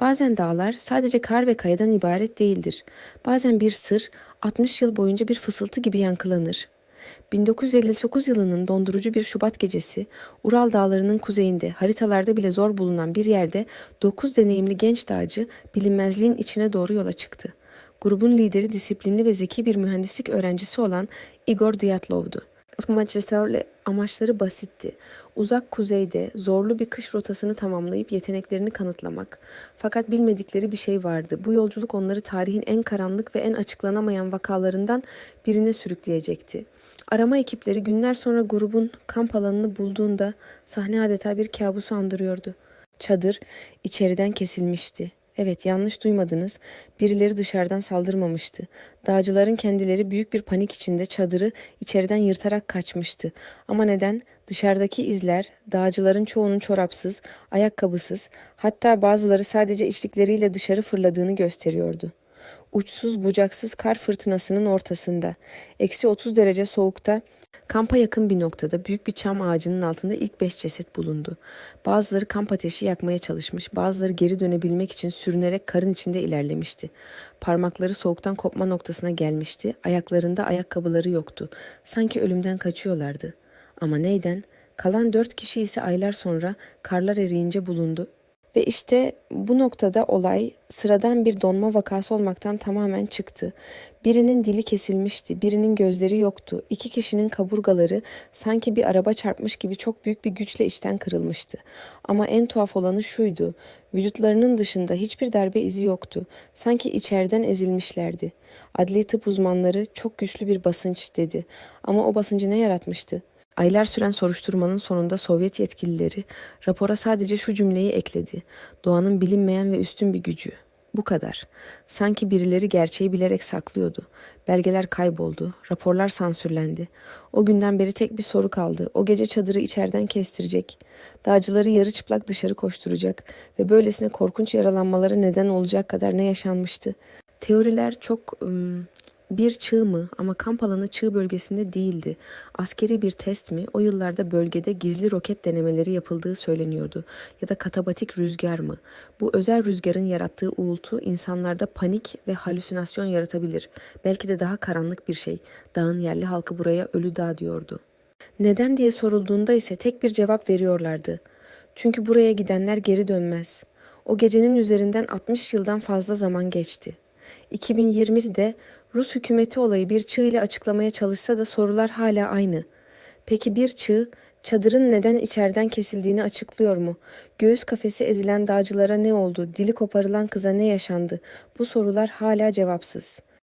Bazen dağlar sadece kar ve kayadan ibaret değildir. Bazen bir sır 60 yıl boyunca bir fısıltı gibi yankılanır. 1959 yılının dondurucu bir Şubat gecesi Ural Dağları'nın kuzeyinde haritalarda bile zor bulunan bir yerde 9 deneyimli genç dağcı bilinmezliğin içine doğru yola çıktı. Grubun lideri disiplinli ve zeki bir mühendislik öğrencisi olan Igor Dyatlov'du. Amaçları, amaçları basitti. Uzak kuzeyde zorlu bir kış rotasını tamamlayıp yeteneklerini kanıtlamak. Fakat bilmedikleri bir şey vardı. Bu yolculuk onları tarihin en karanlık ve en açıklanamayan vakalarından birine sürükleyecekti. Arama ekipleri günler sonra grubun kamp alanını bulduğunda sahne adeta bir kabusu andırıyordu. Çadır içeriden kesilmişti. Evet yanlış duymadınız. Birileri dışarıdan saldırmamıştı. Dağcıların kendileri büyük bir panik içinde çadırı içeriden yırtarak kaçmıştı. Ama neden? Dışarıdaki izler dağcıların çoğunun çorapsız, ayakkabısız, hatta bazıları sadece içlikleriyle dışarı fırladığını gösteriyordu. Uçsuz bucaksız kar fırtınasının ortasında, eksi 30 derece soğukta Kampa yakın bir noktada büyük bir çam ağacının altında ilk beş ceset bulundu. Bazıları kamp ateşi yakmaya çalışmış, bazıları geri dönebilmek için sürünerek karın içinde ilerlemişti. Parmakları soğuktan kopma noktasına gelmişti, ayaklarında ayakkabıları yoktu. Sanki ölümden kaçıyorlardı. Ama neyden? Kalan dört kişi ise aylar sonra karlar eriyince bulundu ve işte bu noktada olay sıradan bir donma vakası olmaktan tamamen çıktı. Birinin dili kesilmişti, birinin gözleri yoktu. İki kişinin kaburgaları sanki bir araba çarpmış gibi çok büyük bir güçle içten kırılmıştı. Ama en tuhaf olanı şuydu. Vücutlarının dışında hiçbir darbe izi yoktu. Sanki içeriden ezilmişlerdi. Adli tıp uzmanları çok güçlü bir basınç dedi. Ama o basıncı ne yaratmıştı? Aylar süren soruşturmanın sonunda Sovyet yetkilileri rapora sadece şu cümleyi ekledi. Doğanın bilinmeyen ve üstün bir gücü. Bu kadar. Sanki birileri gerçeği bilerek saklıyordu. Belgeler kayboldu. Raporlar sansürlendi. O günden beri tek bir soru kaldı. O gece çadırı içeriden kestirecek. Dağcıları yarı çıplak dışarı koşturacak ve böylesine korkunç yaralanmalara neden olacak kadar ne yaşanmıştı. Teoriler çok ım, bir çığ mı ama kamp alanı çığ bölgesinde değildi. Askeri bir test mi o yıllarda bölgede gizli roket denemeleri yapıldığı söyleniyordu. Ya da katabatik rüzgar mı? Bu özel rüzgarın yarattığı uğultu insanlarda panik ve halüsinasyon yaratabilir. Belki de daha karanlık bir şey. Dağın yerli halkı buraya ölü dağ diyordu. Neden diye sorulduğunda ise tek bir cevap veriyorlardı. Çünkü buraya gidenler geri dönmez. O gecenin üzerinden 60 yıldan fazla zaman geçti. 2020'de Rus hükümeti olayı bir çığ ile açıklamaya çalışsa da sorular hala aynı. Peki bir çığ çadırın neden içeriden kesildiğini açıklıyor mu? Göğüs kafesi ezilen dağcılara ne oldu? Dili koparılan kıza ne yaşandı? Bu sorular hala cevapsız.''